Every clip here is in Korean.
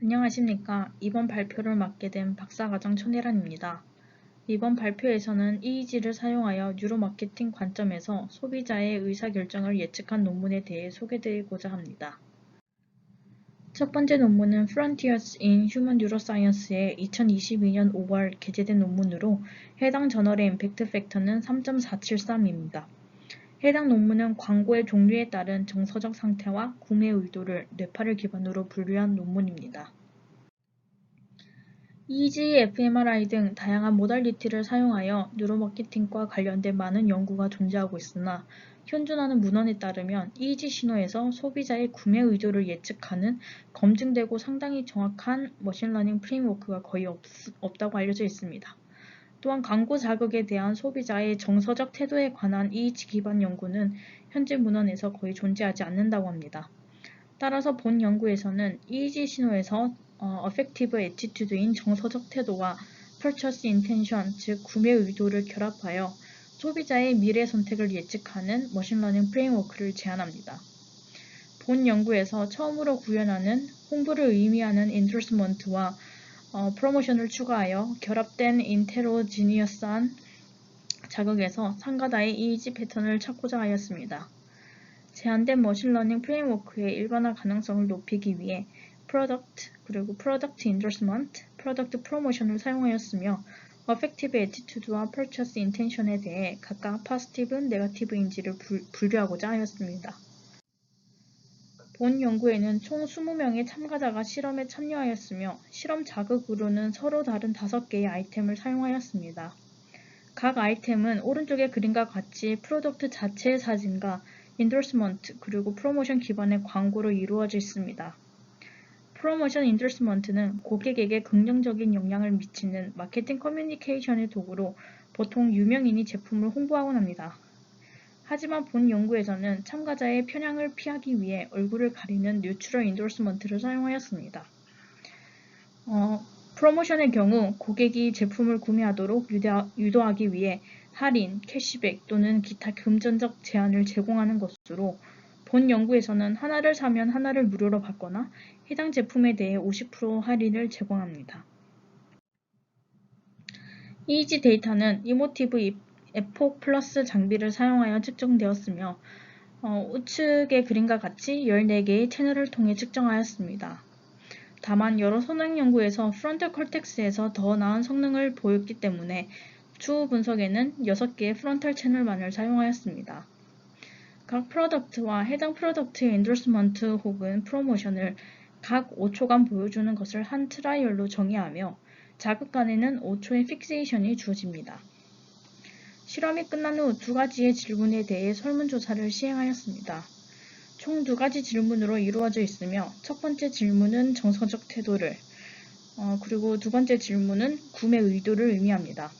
안녕하십니까. 이번 발표를 맡게 된 박사과정 천혜란입니다. 이번 발표에서는 EEG를 사용하여 뉴로마케팅 관점에서 소비자의 의사결정을 예측한 논문에 대해 소개드리고자 합니다. 첫 번째 논문은 Frontiers in Human Neuroscience의 2022년 5월 게재된 논문으로 해당 저널의 임팩트 팩터는 3.473입니다. 해당 논문은 광고의 종류에 따른 정서적 상태와 구매 의도를 뇌파를 기반으로 분류한 논문입니다. EEG, fMRI 등 다양한 모달리티를 사용하여 뉴로마케팅과 관련된 많은 연구가 존재하고 있으나 현존하는 문헌에 따르면 EEG 신호에서 소비자의 구매 의도를 예측하는 검증되고 상당히 정확한 머신러닝 프레임워크가 거의 없, 없다고 알려져 있습니다. 또한 광고 자극에 대한 소비자의 정서적 태도에 관한 이치 기반 연구는 현재 문헌에서 거의 존재하지 않는다고 합니다. 따라서 본 연구에서는 EEG 신호에서 어, affective attitude인 정서적 태도와 purchase intention, 즉 구매 의도를 결합하여 소비자의 미래 선택을 예측하는 머신러닝 프레임워크를 제안합니다. 본 연구에서 처음으로 구현하는 홍보를 의미하는 endorsement와 어, 프로모션을 추가하여 결합된 인테로지니어스한 자극에서 상가다의 이의지 패턴을 찾고자 하였습니다. 제한된 머신러닝 프레임워크의 일반화 가능성을 높이기 위해 프로덕트 그리고 프로덕트 인더스먼트, 프로덕트 프로모션을 사용하였으며 어펙티브 애티튜드와 퍼처스 인텐션에 대해 각각 파스티브, 네거티브인지를 분류하고자 하였습니다. 본 연구에는 총 20명의 참가자가 실험에 참여하였으며 실험 자극으로는 서로 다른 5개의 아이템을 사용하였습니다. 각 아이템은 오른쪽의 그림과 같이 프로덕트 자체의 사진과 인더스먼트 그리고 프로모션 기반의 광고로 이루어져 있습니다. 프로모션 인더스먼트는 고객에게 긍정적인 영향을 미치는 마케팅 커뮤니케이션의 도구로 보통 유명인이 제품을 홍보하곤 합니다. 하지만 본 연구에서는 참가자의 편향을 피하기 위해 얼굴을 가리는 뉴트럴 인도스먼트를 사용하였습니다. 어, 프로모션의 경우 고객이 제품을 구매하도록 유도하기 위해 할인, 캐시백 또는 기타 금전적 제한을 제공하는 것으로 본 연구에서는 하나를 사면 하나를 무료로 받거나 해당 제품에 대해 50% 할인을 제공합니다. 이지 데이터는 이모티브 에폭 플러스 장비를 사용하여 측정되었으며 어, 우측의 그림과 같이 14개의 채널을 통해 측정하였습니다. 다만 여러 성능 연구에서 프론트 컬텍스에서 더 나은 성능을 보였기 때문에 추후 분석에는 6개의 프론탈 채널만을 사용하였습니다. 각 프로덕트와 해당 프로덕트의 엔도스먼트 혹은 프로모션을 각 5초간 보여주는 것을 한 트라이얼로 정의하며 자극간에는 5초의 픽세이션이 주어집니다. 실험이 끝난 후 두 가지의 질문에 대해 설문조사를 시행하였습니다. 총 두 가지 질문으로 이루어져 있으며 첫 번째 질문은 정서적 태도를 어, 그리고 두 번째 질문은 구매 의도를 의미합니다.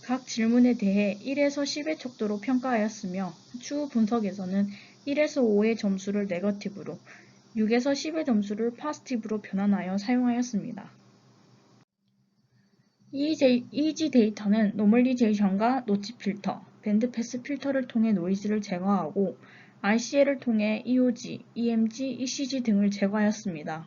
각 질문에 대해 1에서 10의 척도로 평가하였으며 추후 분석에서는 1에서 5의 점수를 네거티브로 6에서 10의 점수를 파스티브로 변환하여 사용하였습니다. EG 데이터는 노멀리제이션과 노치 필터, 밴드패스 필터를 통해 노이즈를 제거하고 RCL을 통해 EOG, EMG, ECG 등을 제거하였습니다.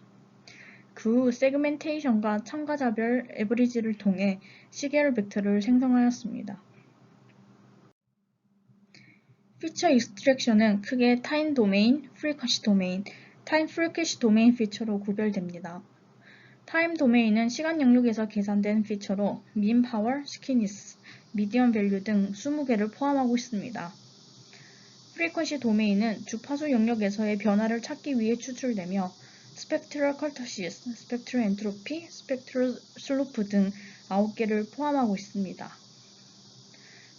그 후 세그멘테이션과 참가자별 에버리지를 통해 시계열 벡터를 생성하였습니다. 피처 익스트랙션은 크게 타임 도메인, 프리퀀시 도메인, 타임 프리퀀시 도메인 피처로 구별됩니다. 타임 도메인은 시간 영역에서 계산된 피처로 민 파워, 스키니스, 미디엄 밸류 등 20개를 포함하고 있습니다. 프리퀀시 도메인은 주파수 영역에서의 변화를 찾기 위해 추출되며 스펙트럴 컬터시스, 스펙트럴 엔트로피, 스펙트럴 슬로프 등 9개를 포함하고 있습니다.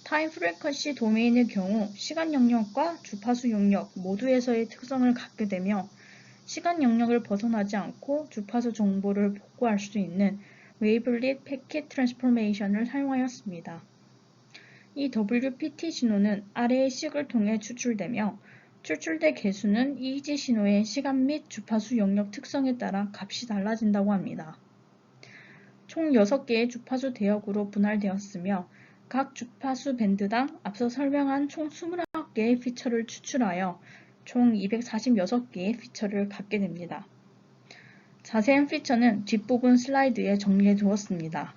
타임 프리퀀시 도메인의 경우 시간 영역과 주파수 영역 모두에서의 특성을 갖게 되며 시간 영역을 벗어나지 않고 주파수 정보를 복구할 수 있는 웨이블릿 패킷 트랜스포메이션을 사용하였습니다. 이 WPT 신호는 아래의 식을 통해 추출되며 추출된 개수는 EEG 신호의 시간 및 주파수 영역 특성에 따라 값이 달라진다고 합니다. 총 6개의 주파수 대역으로 분할되었으며 각 주파수 밴드당 앞서 설명한 총 29개의 피처를 추출하여 총 246개의 피처를 갖게 됩니다. 자세한 피처는 뒷부분 슬라이드에 정리해 두었습니다.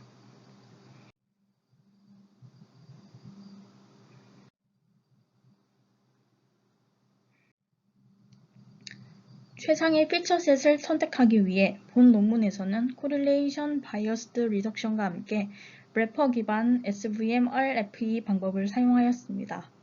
최상의 피처셋을 선택하기 위해 본 논문에서는 Correlation Biased Reduction과 함께 래퍼 기반 SVM-RFE 방법을 사용하였습니다.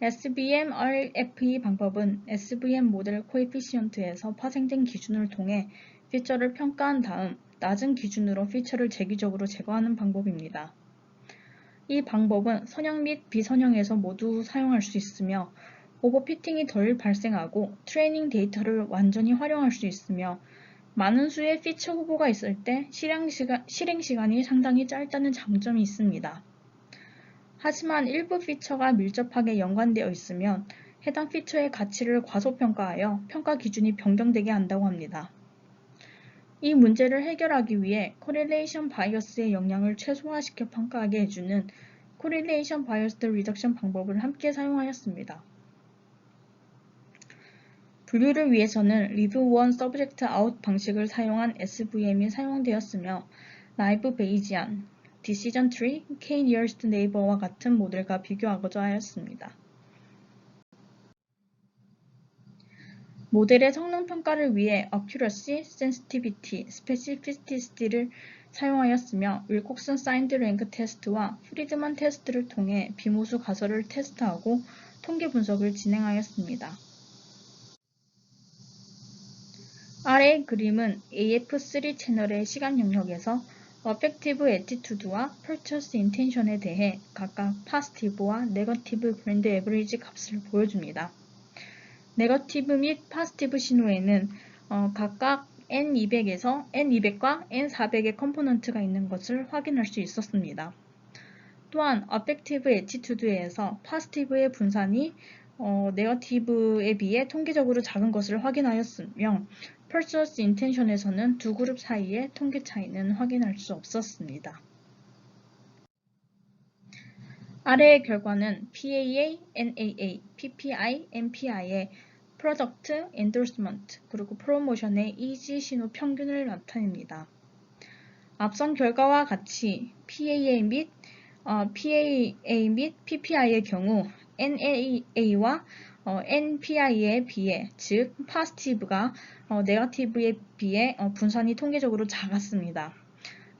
SVM-RFE 방법은 SVM 모델 코에피시언트에서 파생된 기준을 통해 피처를 평가한 다음 낮은 기준으로 피처를 재기적으로 제거하는 방법입니다. 이 방법은 선형 및 비선형에서 모두 사용할 수 있으며 오버피팅이 덜 발생하고 트레이닝 데이터를 완전히 활용할 수 있으며 많은 수의 피처 후보가 있을 때 실행, 시간, 실행 시간이 상당히 짧다는 장점이 있습니다. 하지만 일부 피처가 밀접하게 연관되어 있으면 해당 피처의 가치를 과소평가하여 평가 기준이 변경되게 한다고 합니다. 이 문제를 해결하기 위해 코릴레이션 바이어스의 영향을 최소화시켜 평가하게 해주는 코릴레이션 바이어스 리덕션 방법을 함께 사용하였습니다. 분류를 위해서는 리브 원 서브젝트 아웃 방식을 사용한 SVM이 사용되었으며 라이브 베이지안, 디시전 트리, K nearest neighbor와 같은 모델과 비교하고자 하였습니다. 모델의 성능 평가를 위해 accuracy, sensitivity, specificity를 사용하였으며 윌콕슨 사인드 랭크 테스트와 프리드만 테스트를 통해 비모수 가설을 테스트하고 통계 분석을 진행하였습니다. 아래 그림은 AF3 채널의 시간 영역에서 어펙티브 애티튜드와 purchase intention에 대해 각각 파스티브와 네거티브 그랜드 에버리지 값을 보여줍니다. 네거티브 및 파스티브 신호에는 어, 각각 N200에서 N200과 N400의 컴포넌트가 있는 것을 확인할 수 있었습니다. 또한 어펙티브 애티튜드에서 파스티브의 분산이 어, 네거티브에 비해 통계적으로 작은 것을 확인하였으며 purchase intention에서는 두 그룹 사이의 통계 차이는 확인할 수 없었습니다. 아래의 결과는 PAA, NAA, PPI, MPI의 프로덕트, 엔도스먼트, 그리고 프로모션의 EG 신호 평균을 나타냅니다. 앞선 결과와 같이 PAA 및 어, PAA 및 PPI의 경우 NAA와 어, NPI에 비해, 즉 파스티브가 어, 네거티브에 비해 어, 분산이 통계적으로 작았습니다.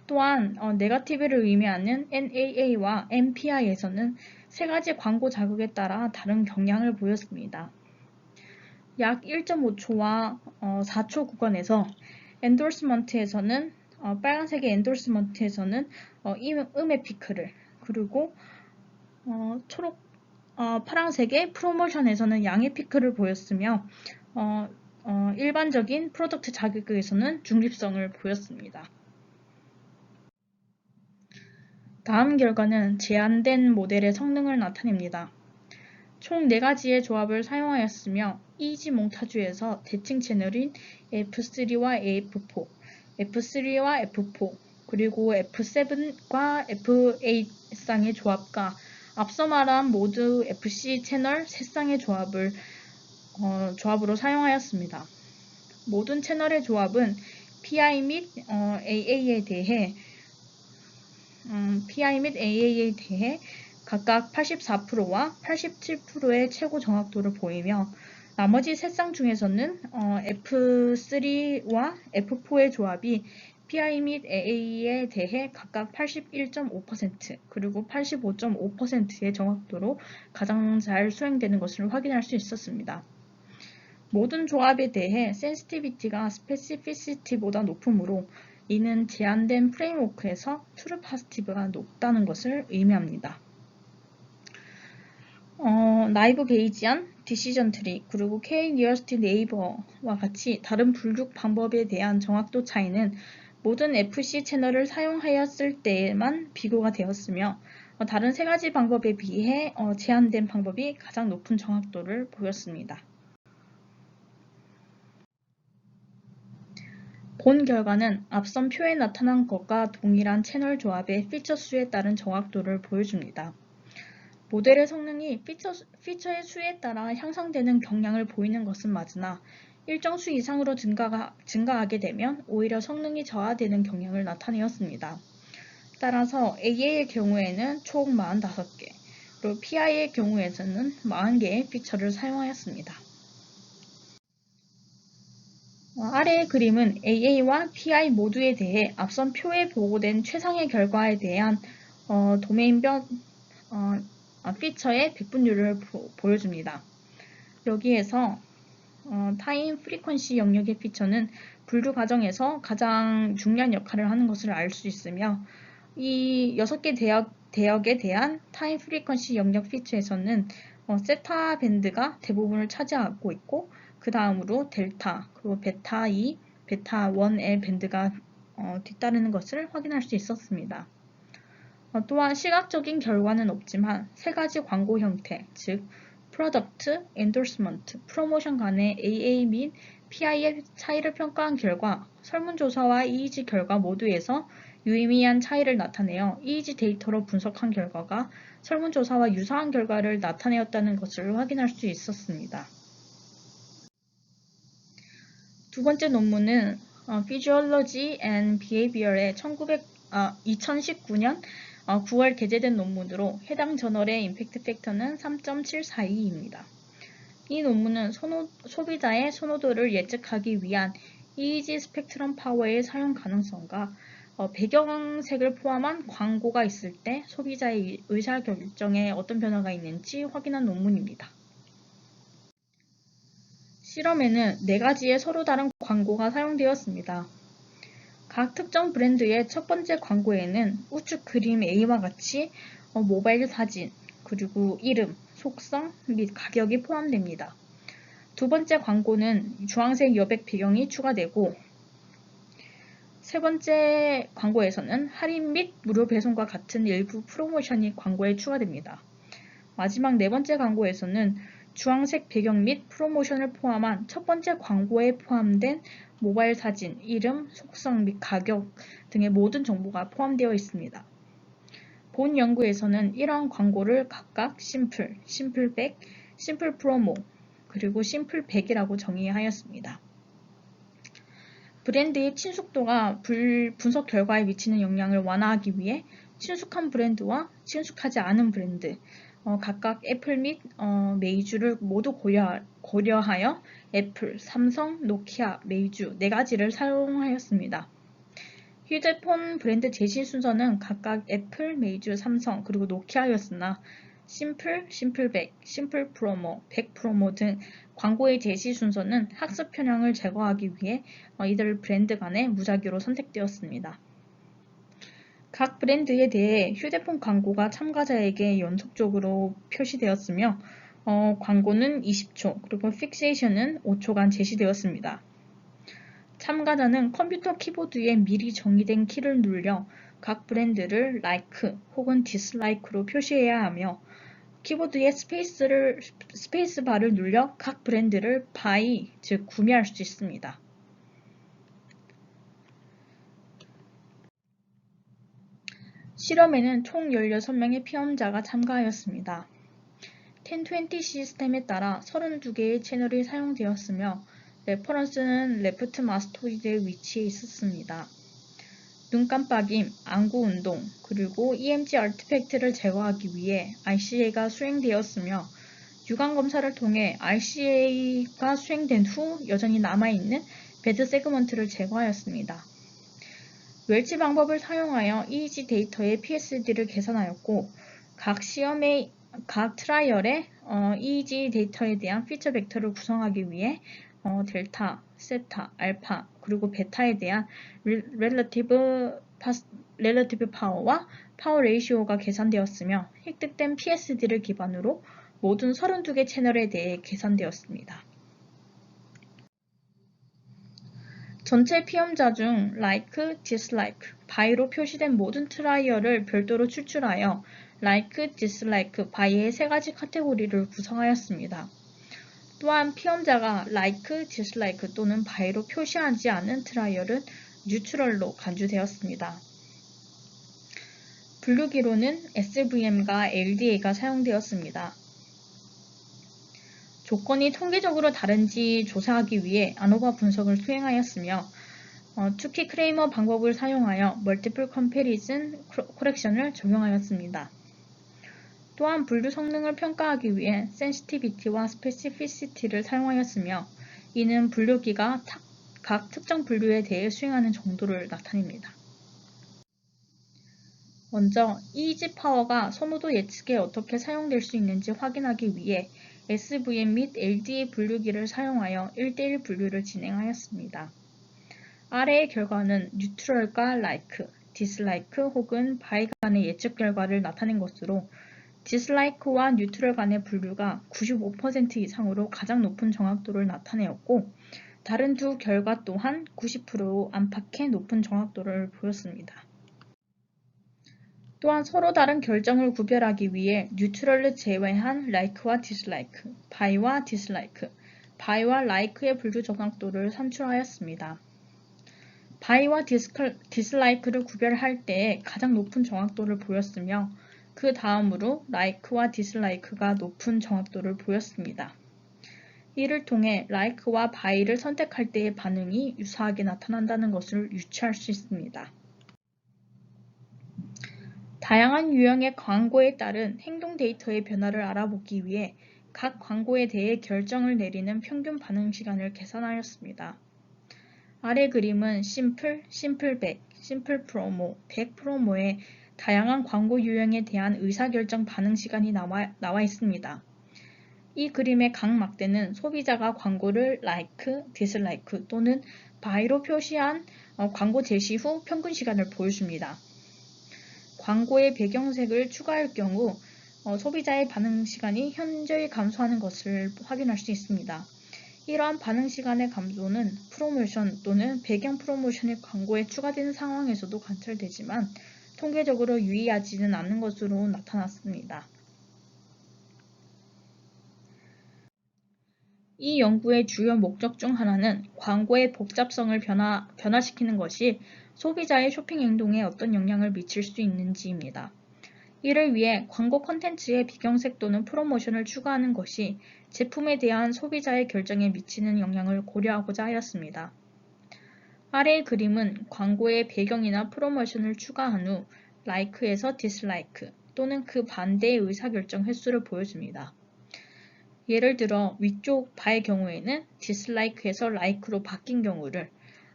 또한 어, 네거티브를 의미하는 NAA와 NPI에서는 세 가지 광고 자극에 따라 다른 경향을 보였습니다. 약 1.5초와 어, 4초 구간에서 엔돌스먼트에서는 어, 빨간색의 엔돌스먼트에서는 어, 음의 피크를 그리고 어, 초록 어, 파란색의 프로모션에서는 양의 피크를 보였으며 어, 어, 일반적인 프로덕트 자격에서는 중립성을 보였습니다. 다음 결과는 제한된 모델의 성능을 나타냅니다. 총 4가지의 조합을 사용하였으며 이지 몽타주에서 대칭 채널인 F3와 AF4, F3와 F4, 그리고 F7과 F8 쌍의 조합과 앞서 말한 모두 FC 채널 3쌍의 조합을 어, 조합으로 사용하였습니다. 모든 채널의 조합은 PI 및 어, AA에 대해 음, PI 및 AA에 대해 각각 84%와 87%의 최고 정확도를 보이며 나머지 세 쌍 중에서는 어, F3와 F4의 조합이 PI 및 AA에 대해 각각 81.5% 그리고 85.5%의 정확도로 가장 잘 수행되는 것을 확인할 수 있었습니다. 모든 조합에 대해 센시티비티가 스페시피시티보다 높으므로 이는 제한된 프레임워크에서 트루 파스티브가 높다는 것을 의미합니다. 어, 나이브 베이지안, 디시전 트리, 그리고 K 니어스티 네이버와 같이 다른 분류 방법에 대한 정확도 차이는 모든 FC 채널을 사용하였을 때에만 비교가 되었으며 어, 다른 세 가지 방법에 비해 어, 제한된 방법이 가장 높은 정확도를 보였습니다. 본 결과는 앞선 표에 나타난 것과 동일한 채널 조합의 피처 수에 따른 정확도를 보여줍니다. 모델의 성능이 피처, 피처의 수에 따라 향상되는 경향을 보이는 것은 맞으나 일정 수 이상으로 증가가, 증가하게 되면 오히려 성능이 저하되는 경향을 나타내었습니다. 따라서 AA의 경우에는 총 45개, 그리고 PI의 경우에서는 40개의 피처를 사용하였습니다. 어, 아래의 그림은 AA와 PI 모두에 대해 앞선 표에 보고된 최상의 결과에 대한 어, 도메인별 어, 아, 피처의 백분율을 보, 여줍니다. 여기에서 어, 타임 프리퀀시 영역의 피처는 분류 과정에서 가장 중요한 역할을 하는 것을 알 수 있으며 이 6개 대역, 대역에 대한 타임 프리퀀시 영역 피처에서는 어, 세타 밴드가 대부분을 차지하고 있고 그 다음으로 델타 그리고 베타 2, 베타 1의 밴드가 어, 뒤따르는 것을 확인할 수 있었습니다. 어, 또한 시각적인 결과는 없지만 세 가지 광고 형태, 즉 프로덕트, 엔도스먼트, 프로모션 간의 AA 및 PI의 차이를 평가한 결과 설문조사와 EEG 결과 모두에서 유의미한 차이를 나타내어 EEG 데이터로 분석한 결과가 설문조사와 유사한 결과를 나타내었다는 것을 확인할 수 있었습니다. 두 번째 논문은 어, Physiology and Behavior의 1900, 아, 2019년 9월 어, 게재된 논문으로 해당 저널의 임팩트 팩터는 3.742입니다. 이 논문은 선호, 소비자의 선호도를 예측하기 위한 EEG 스펙트럼 파워의 사용 가능성과 어, 배경색을 포함한 광고가 있을 때 소비자의 의사결정에 어떤 변화가 있는지 확인한 논문입니다. 실험에는 네 가지의 서로 다른 광고가 사용되었습니다. 각 특정 브랜드의 첫 번째 광고에는 우측 그림 A와 같이 어, 모바일 사진, 그리고 이름, 속성 및 가격이 포함됩니다. 두 번째 광고는 주황색 여백 배경이 추가되고 세 번째 광고에서는 할인 및 무료 배송과 같은 일부 프로모션이 광고에 추가됩니다. 마지막 네 번째 광고에서는 주황색 배경 및 프로모션을 포함한 첫 번째 광고에 포함된 모바일 사진, 이름, 속성 및 가격 등의 모든 정보가 포함되어 있습니다. 본 연구에서는 이러한 광고를 각각 심플, 심플 100, 심플 프로모, 그리고 심플 100이라고 정의하였습니다. 브랜드의 친숙도가 분석 결과에 미치는 영향을 완화하기 위해 친숙한 브랜드와 친숙하지 않은 브랜드, 어, 각각 애플 및 어, 메이주를 모두 고려, 고려하여 애플, 삼성, 노키아, 메이주 네 가지를 사용하였습니다. 휴대폰 브랜드 제시 순서는 각각 애플, 메이주, 삼성, 그리고 노키아였으나 심플, 심플백, 심플 프로모, 백 프로모 등 광고의 제시 순서는 학습 편향을 제거하기 위해 어, 이들 브랜드 간의 무작위로 선택되었습니다. 각 브랜드에 대해 휴대폰 광고가 참가자에게 연속적으로 표시되었으며 어, 광고는 20초 그리고 픽세이션은 5초간 제시되었습니다. 참가자는 컴퓨터 키보드에 미리 정의된 키를 눌려 각 브랜드를 like 혹은 dislike로 표시해야 하며 키보드에 스페이스를, 스페이스 바를 눌려 각 브랜드를 buy, 즉 구매할 수 있습니다. 실험에는 총 16명의 피험자가 참가하였습니다. 1020 시스템에 따라 32개의 채널이 사용되었으며 레퍼런스는 레프트 마스토이드에 위치해 있었습니다. 눈 깜빡임, 안구 운동, 그리고 EMG 아티팩트를 제거하기 위해 RCA가 수행되었으며 유관 검사를 통해 RCA가 수행된 후 여전히 남아있는 베드 세그먼트를 제거하였습니다. 웰치 방법을 사용하여 EEG 데이터의 PSD를 계산하였고 각 시험의 각 트라이얼의 어, EEG 데이터에 대한 피처 벡터를 구성하기 위해 어, 델타, 세타, 알파, 그리고 베타에 대한 렐러티브 렐러티브 파워와 파워 레이시오가 계산되었으며 획득된 PSD를 기반으로 모든 32개 채널에 대해 계산되었습니다. 전체 피험자 중 like, dislike, by로 표시된 모든 트라이얼을 별도로 추출하여 like, dislike, by의 세 가지 카테고리를 구성하였습니다. 또한 피험자가 like, dislike 또는 by로 표시하지 않은 트라이얼은 뉴트럴로 간주되었습니다. 분류기로는 SVM과 LDA가 사용되었습니다. 조건이 통계적으로 다른지 조사하기 위해 아노바 분석을 수행하였으며 어, 투키 크레이머 방법을 사용하여 멀티플 컴패리즌 코렉션을 적용하였습니다. 또한 분류 성능을 평가하기 위해 센시티비티와 스페시피시티를 사용하였으며 이는 분류기가 각 특정 분류에 대해 수행하는 정도를 나타냅니다. 먼저 EEG 파워가 선호도 예측에 어떻게 사용될 수 있는지 확인하기 위해 SVM 및 LDA 분류기를 사용하여 1대1 분류를 진행하였습니다. 아래의 결과는 뉴트럴과 라이크, 디슬라이크 혹은 바이 간의 예측 결과를 나타낸 것으로 디슬라이크와 뉴트럴 간의 분류가 95% 이상으로 가장 높은 정확도를 나타내었고 다른 두 결과 또한 90% 안팎의 높은 정확도를 보였습니다. 또한 서로 다른 결정을 구별하기 위해 뉴트럴을 제외한 라이크와 디슬라이크, 바이와 디슬라이크, 바이와 라이크의 분류 정확도를 산출하였습니다. 바이와 디슬라이크를 구별할 때 가장 높은 정확도를 보였으며 그 다음으로 라이크와 디슬라이크가 높은 정확도를 보였습니다. 이를 통해 라이크와 바이를 선택할 때의 반응이 유사하게 나타난다는 것을 유추할 수 있습니다. 다양한 유형의 광고에 따른 행동 데이터의 변화를 알아보기 위해 각 광고에 대해 결정을 내리는 평균 반응 시간을 계산하였습니다. 아래 그림은 심플, 심플백, 심플 프로모, 백 프로모의 다양한 광고 유형에 대한 의사결정 반응 시간이 나와, 나와 있습니다. 이 그림의 각 막대는 소비자가 광고를 like, dislike 또는 buy로 표시한 어, 광고 제시 후 평균 시간을 보여줍니다. 광고의 배경색을 추가할 경우 어, 소비자의 반응 시간이 현저히 감소하는 것을 확인할 수 있습니다. 이러한 반응 시간의 감소는 프로모션 또는 배경 프로모션의 광고에 추가되는 상황에서도 관찰되지만 통계적으로 유의하지는 않는 것으로 나타났습니다. 이 연구의 주요 목적 중 하나는 광고의 복잡성을 변화, 변화시키는 것이 소비자의 쇼핑 행동에 어떤 영향을 미칠 수 있는지입니다. 이를 위해 광고 콘텐츠에 비경색 또는 프로모션을 추가하는 것이 제품에 대한 소비자의 결정에 미치는 영향을 고려하고자 하였습니다. 아래의 그림은 광고의 배경이나 프로모션을 추가한 후 like에서 dislike 또는 그 반대의 의사결정 횟수를 보여줍니다. 예를 들어 위쪽 바의 경우에는 dislike에서 like로 바뀐 경우를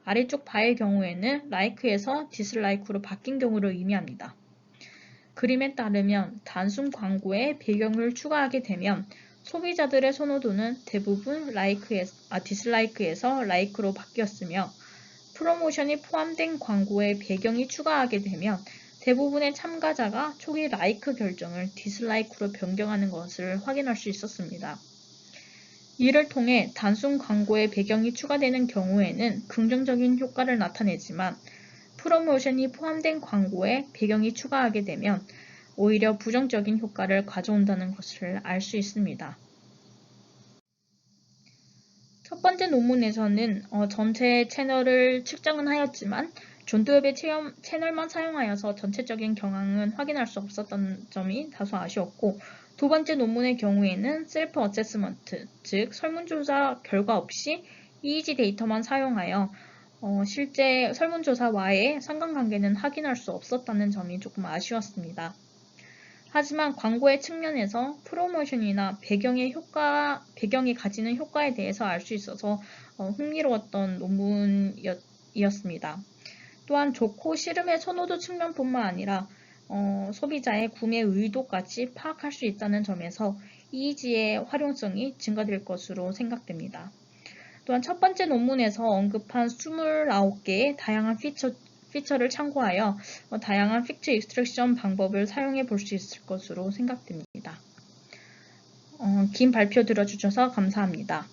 아래쪽 바의 경우에는 like에서 dislike로 바뀐 경우를 의미합니다. 그림에 따르면 단순 광고에 배경을 추가하게 되면 소비자들의 선호도는 대부분 like에서, 아, dislike에서 like로 바뀌었으며 프로모션이 포함된 광고에 배경이 추가하게 되면 대부분의 참가자가 초기 like 결정을 dislike로 변경하는 것을 확인할 수 있었습니다. 이를 통해 단순 광고에 배경이 추가되는 경우에는 긍정적인 효과를 나타내지만 프로모션이 포함된 광고에 배경이 추가하게 되면 오히려 부정적인 효과를 가져온다는 것을 알 수 있습니다. 첫 번째 논문에서는 어, 전체 채널을 측정은 하였지만 체험, 채널만 사용하여서 전체적인 경향은 확인할 수 없었던 점이 다소 아쉬웠고 두 번째 논문의 경우에는 셀프 어세스먼트, 즉 설문조사 결과 없이 EEG 데이터만 사용하여 어, 실제 설문조사와의 상관관계는 확인할 수 없었다는 점이 조금 아쉬웠습니다. 하지만 광고의 측면에서 프로모션이나 배경의 효과, 배경이 가지는 효과에 대해서 알 수 있어서 어, 흥미로웠던 논문이었습니다. 또한 좋고 싫음의 선호도 측면뿐만 아니라 어, 소비자의 구매 의도까지 파악할 수 있다는 점에서 EEG의 활용성이 증가될 것으로 생각됩니다. 또한 첫 번째 논문에서 언급한 29개의 다양한 피처, 피처를 참고하여 어, 다양한 픽처 익스트랙션 방법을 사용해 볼 수 있을 것으로 생각됩니다. 어, 긴 발표 들어주셔서 감사합니다.